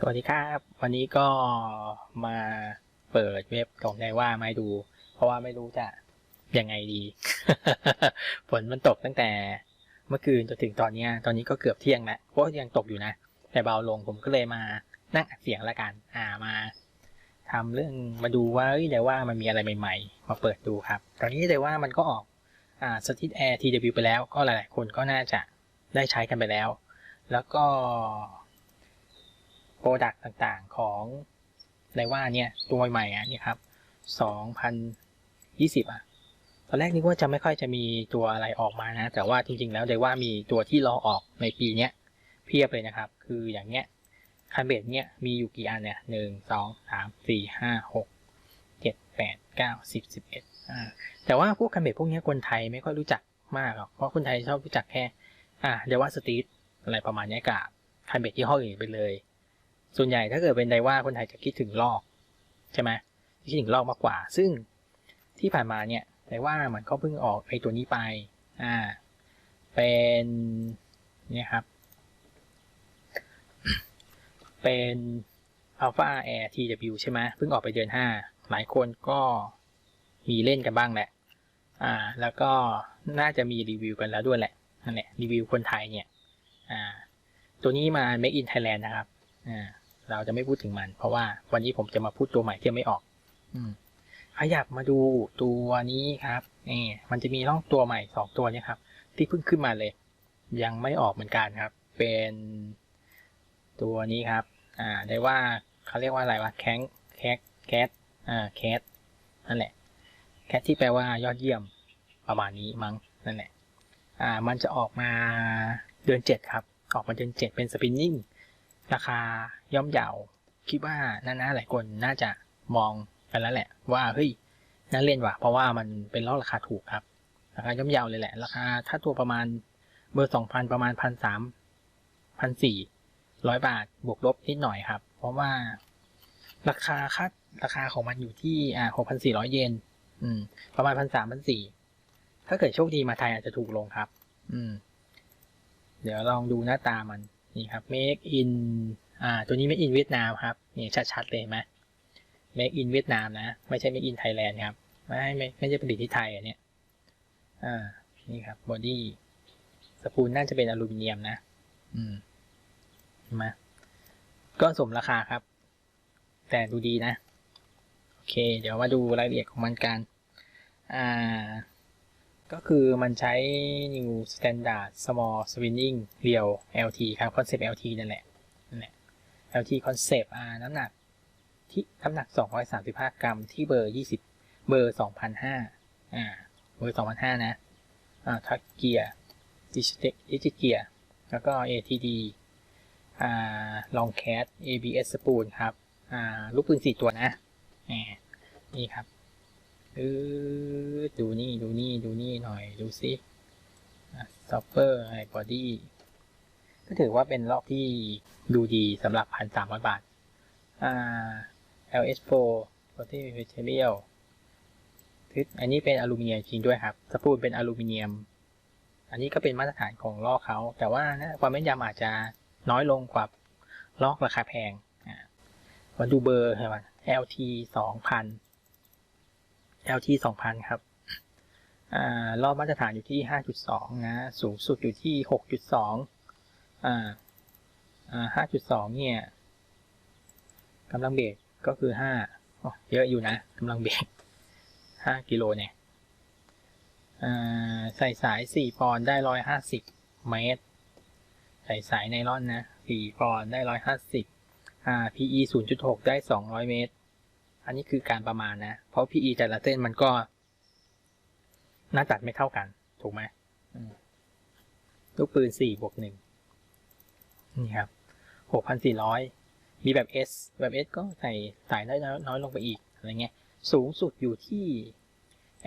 สวัสดีครับ วันนี้ก็มาเปิดเว็บของไดว่ามาดู เพราะว่าไม่รู้จะยังไงดี ฝนมันตกตั้งแต่เมื่อคืนจนถึงตอนนี้ตอนนี้ก็เกือบเที่ยงแล้วก็ยังตกอยู่นะ แต่เบาลงผมก็เลยมานั่งอัดเสียงละกัน อ่ามาทำเรื่องมาดูว่าไดว่ามันมีอะไรใหม่ ๆ มาเปิดดูครับ ตอนนี้ไดว่ามันก็ออกอ่าสติ Air TW ไปแล้ว ก็หลายๆคนก็น่าจะได้ใช้กันไปแล้ว แล้วก็ โปรดักต์ต่างๆของไดว่าเนี่ยตัวใหม่อะนี่ครับ2020อะตอนแรกนึกว่าจะไม่ค่อยจะมีตัวอะไรออกมานะ แต่ว่าจริงๆแล้วไดว่ามีตัวที่รอออกในปีเนี้ยเพียบเลยนะครับ คืออย่างเนี้ยคันเบดเนี้ยมีอยู่กี่อันเนี่ยหนึ่งสองสามสี่ห้าหกเจ็ดแปดเก้าสิบสิบเอ็ดอ่าแต่ว่าพวกคันเบดพวกเนี้ยคนไทยไม่ค่อยรู้จักมากหรอกเพราะคนไทยชอบรู้จักแค่อ่าเดว่าสตรีทอะไรประมาณนี้กับคันเบดที่ห้ออื่นไปเลย ส่วนใหญ่ถ้าเกิดเป็นไดว่าคนไทยจะคิดถึงลอกใช่ไหมคิดถึงลอกมากกว่า ซึ่งที่ผ่านมาเนี่ยไดว่ามันก็เพิ่งออกไอตัวนี้ไปอ่าเป็นเนี่ยครับ เป็น Alpha Air TW ใช่ไหมเพิ่งออกไปเดือนห้าหลายคนก็มีเล่นกันบ้างแหละ อ่า แล้วก็น่าจะมีรีวิวกันแล้วด้วยแหละ นั่นแหละ รีวิวคนไทยเนี่ย อ่า ตัวนี้มา Make in Thailand นะครับ อ่า เราจะไม่พูดถึงมัน เพราะว่าวันนี้ผมจะมาพูดตัวใหม่ที่ยังไม่ออก อืมขยับมาดูตัวนี้ครับนี่มันจะมีร่องตัวใหม่สองตัวเนี้ครับ ที่เพิ่งขึ้นมาเลย ยังไม่ออกเหมือนกันครับ เป็นตัวนี้ครับ อ่า ได้ว่าเขาเรียกว่าอะไรวะแข้งแคทแคทอ่าแคทนั่นแหละแคทที่แปลว่ายอดเยี่ยมประมาณนี้มั้งนั่นแหละ อ่า มันจะออกมาเดือนเจ็ดครับ ออกมาเดือนเจ็ดเป็นสปินนิ่ง ราคาย่อมเยาวคิดว่าน่านะหลายคนน่าจะมองกันแล้วแหละ ว่าเฮ้ยน่าเล่นว่ะเพราะว่ามันเป็นลอกราคาถูกครับ ราคาย่อมเยาวเลยแหละ ราคาถ้าตัวประมาณเบอร์สองพันประมาณพันสามพันสี่ร้อยบาทบวกลบนิดหน่อยครับ เพราะว่าราคาค่าราคาของมันอยู่ที่อ่าหกพันสี่ร้อยเยนอืม ประมาณพันสามพันสี่ถ้าเกิดโชคดีมาไทยอาจจะถูกลงครับ อืม เดี๋ยวลองดูหน้าตามัน นี่ครับ make in อ่าตัวนี้ make in เวียดนามครับนี่ชัดๆเลยไหม make in เวียดนามนะ ไม่ใช่ make in Thailand ครับ ไม่ไม่ไม่ใช่ผลิตที่ไทยอันเนี้ยอ่านี่ครับบอดี้สปูลน่าจะเป็นอลูมิเนียมนะ อืมเห็นไหมก็สมราคาครับ แต่ดูดีนะ โอเค เดี๋ยวมาดูรายละเอียดของมันกัน อ่า ก็คือมันใช้ New Standard Small Spinning Reel LT ครับ Concept LT นั่นแหละนั่นแหละ LT Concept อ่าน้ำหนักที่น้ำหนัก 235 กรัมที่เบอร์ 20 เบอร์ 2,005อ่า เบอร์ 2,005 นะ อ่า ทักเกียร์ดิจิดิจิเกียร์ แล้วก็ ATD อ่า ลองแคส ABS สปูลครับ อ่า ลูกปืน 4 ตัวนะ นี่ครับ เออดูนี่ดูนี่ดูนี่หน่อยดูซิซัฟเฟอร์ไอบอดี้ก็ถือว่าเป็นรอบที่ดูดีสำหรับพันสามร้อยบาท อ่า LS4 Body Material ทึอันนี้เป็นอลูมิเนียมจริงด้วยครับสปูลเป็นอลูมิเนียม อันนี้ก็เป็นมาตรฐานของลอกเขา แต่ว่านะความแม่นยำอาจจะน้อยลงกว่าลอกราคาแพงมาดูเบอร์ใช่ไหม LT สองพัน LT 2000 ครับอ่ารอบมาตรฐานอยู่ที่ 5.2 นะ สูงสุดอยู่ที่ 6.2อ่าอ่า5.2 เนี่ยกำลังเบรกก็คือ5อเยอะอยู่นะกำลังเบรก5กิโลเนี่ยอ่าใส่สาย 4 ปอนด์ได้ 150 เมตร ใส่สายไนล่อนนะ 4 ปอนด์ได้ 150อ่า PE 0.6 ได้ 200 เมตร อันนี้คือการประมาณนะ เพราะ PE แต่ละเส้นมันก็ หน้าตัดไม่เท่ากัน ถูกไหมลูกปืน4บวก1นี่ครับ 6,400 มีแบบ S แบบ S ก็ใส่สายได้น้อยลงไปอีก อะไรเงี้ย สูงสุดอยู่ที่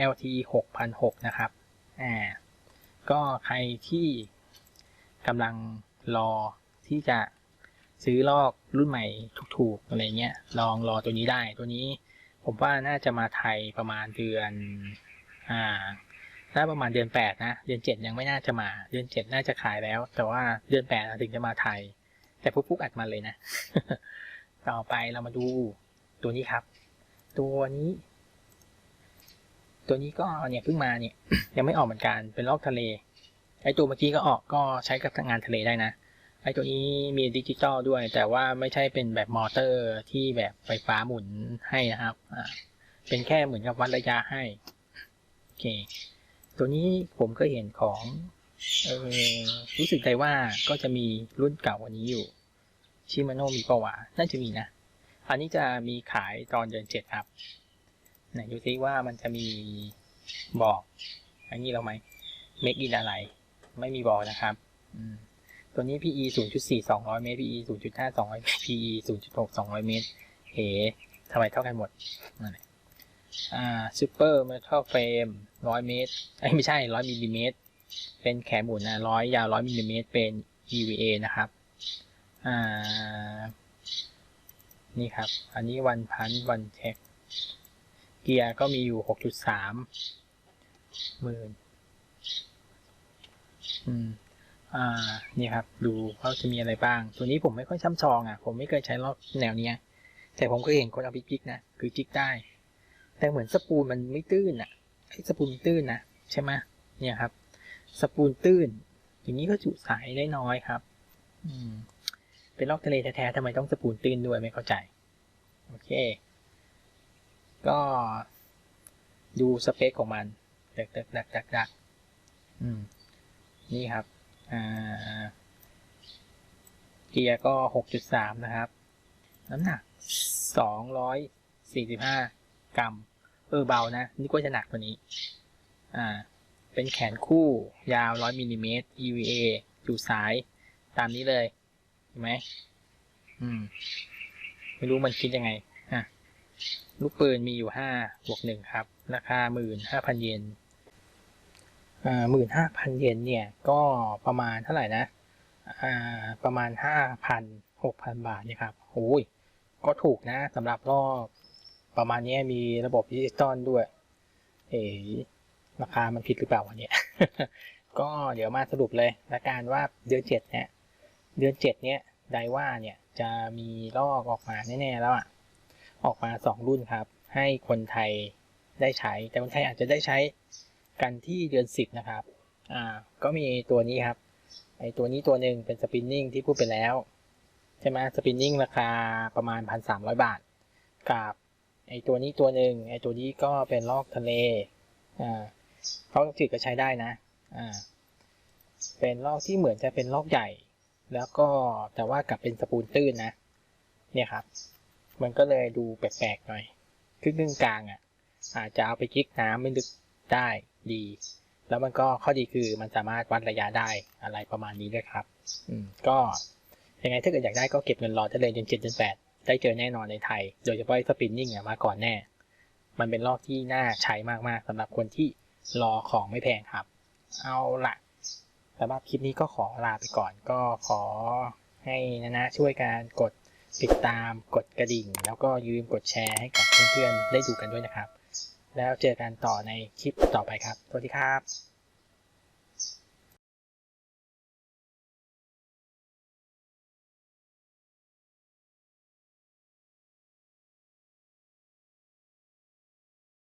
LT 6,600นะครับ อ่า ก็ใครที่กำลังรอที่จะ ซื้อลอกรุ่นใหม่ถูกๆอะไรเงี้ยลองรอตัวนี้ได้ตัวนี้ ผมว่าน่าจะมาไทยประมาณเดือนอ่าน่าประมาณเดือนแปดนะเดือนเจ็ดยังไม่น่าจะมา เดือนเจ็ดน่าจะขายแล้ว แต่ว่าเดือนแปดถึงจะมาไทย แต่ฟุกฟุกอัดมาเลยนะ ต่อไปเรามาดูตัวนี้ครับ ตัวนี้ ตัวนี้ก็เนี่ยเพิ่งมาเนี่ย ยังไม่ออกเหมือนกันเป็นลอกทะเลไอตัวเมื่อกี้ก็ออกก็ใช้กับงานทะเลได้นะ ไอตัวนี้มีดิจิตอลด้วย แต่ว่าไม่ใช่เป็นแบบมอเตอร์ที่แบบไฟฟ้าหมุนให้นะครับ อ่า เป็นแค่เหมือนกับวัดระยะให้ โอเค ตัวนี้ผมก็เห็นของเออรู้สึกใจว่าก็จะมีรุ่นเก่ากว่านี้อยู่ ชิมาโนมีปะวะน่าจะมีนะ อันนี้จะมีขายตอนเดือนเจ็ดครับ ไหนดูซิว่ามันจะมีบอกอันนี้เราไหม make in อะไร ไม่มีบอกนะครับ อืม ตัวนี้ PE 0.4 200 เมตร PE 0.5 200 เมตร PE 0.6 200 เมตรเอ๋ทำไมเท่ากันหมดนั่นแหละอ่า Super Metal Frame 100เมตรเอ้ไม่ใช่100มิลลิเมตร เป็นแขนหมุนนะ100ยาว100มิลลิเมตร เป็น EVA นะครับ อ่า นี่ครับ อันนี้วันพันวันเช็ค เกียร์ก็มีอยู่6.3หมื่นอืม อ่านี่ครับ ดูว่าจะมีอะไรบ้าง ตัวนี้ผมไม่ค่อยช่ำชองอะ ผมไม่เคยใช้รอบแนวเนี้ย แต่ผมก็เห็นคนเอาไปจิกนะ คือจิกได้ แต่เหมือนสปูลมันไม่ตื้นอะไอ้สปูลตื้นนะใช่ไหมเนี่ยครับ สปูลตื้น อย่างนี้ก็จุสายได้น้อยครับ อืม เป็นลอกทะเลแท้ๆทำไมต้องสปูลตื้นด้วยไม่เข้าใจ โอเค ก็ดูสเปคของมัน ดักดักดักดักดักอืม นี่ครับ เกียร์ก็หกจุดสามนะครับ น้ำหนักสองร้อยสี่สิบห้ากรัม เออเบานะ นี่ก็จะหนักกว่านี้ อ่า เป็นแขนคู่ยาวร้อยมิลลิเมตร EVA อยู่สายตามนี้เลยเห็นไหมอืม ไม่รู้มันคิดยังไง อะ ลูกปืนมีอยู่ห้าบวกหนึ่งครับ ราคาหมื่นห้าพันเยน หมื่นห้าพันเยนเนี่ยก็ประมาณเท่าไหร่นะอ่าประมาณห้าพันหกพันบาทเนี่ยครับโอ้ยก็ถูกนะสำหรับรอบประมาณนี้มีระบบดิจิตอลด้วย เอ๋ราคามันผิดหรือเปล่าวะเนี่ยก็เดี๋ยวมาสรุปเลยละกันว่าเดือนเจ็ดเนี่ยเดือนเจ็ดเนี่ยไดว่าเนี่ยจะมีลอกออกมาแน่ๆแล้วอะออกมาสองรุ่นครับ ให้คนไทยได้ใช้ แต่คนไทยอาจจะได้ใช้ กันที่เดือนสิบนะครับ อ่า ก็มีตัวนี้ครับ ไอตัวนี้ตัวหนึ่งเป็นสปินนิ่งที่พูดไปแล้ว ใช่ไหมสปินนิ่งราคาประมาณพันสามร้อยบาท กับไอตัวนี้ตัวหนึ่งไอตัวนี้ก็เป็นลอกทะเล อ่าเขาจืดก็ใช้ได้นะ อ่า เป็นลอกที่เหมือนจะเป็นลอกใหญ่ แล้วก็แต่ว่ากลับเป็นสปูนตื้นนะ เนี่ยครับ มันก็เลยดูแปลกๆหน่อยครึ่งครึ่งกลางอะอาจจะเอาไปจิกน้ำไม่ลึกได้ ดี แล้วมันก็ข้อดีคือมันสามารถวัดระยะได้อะไรประมาณนี้ด้วยครับ อืมก็ยังไงถ้าเกิดอยากได้ก็เก็บเงินรอได้เลยจนเจ็ดจนแปดได้เจอแน่นอนในไทย โดยเฉพาะสปินนิ่งอะมาก่อนแน่ มันเป็นลอกที่น่าใช้มากๆสำหรับคนที่รอของไม่แพงครับ เอาละสำหรับคลิปนี้ก็ขอลาไปก่อน ก็ขอให้นะนะช่วยการกดติดตามกดกระดิ่ง แล้วก็ยืมกดแชร์ให้กับเพื่อนๆได้ดูกันด้วยนะครับ แล้วเจอกันต่อในคลิปต่อไปครับ สวัสดีครับ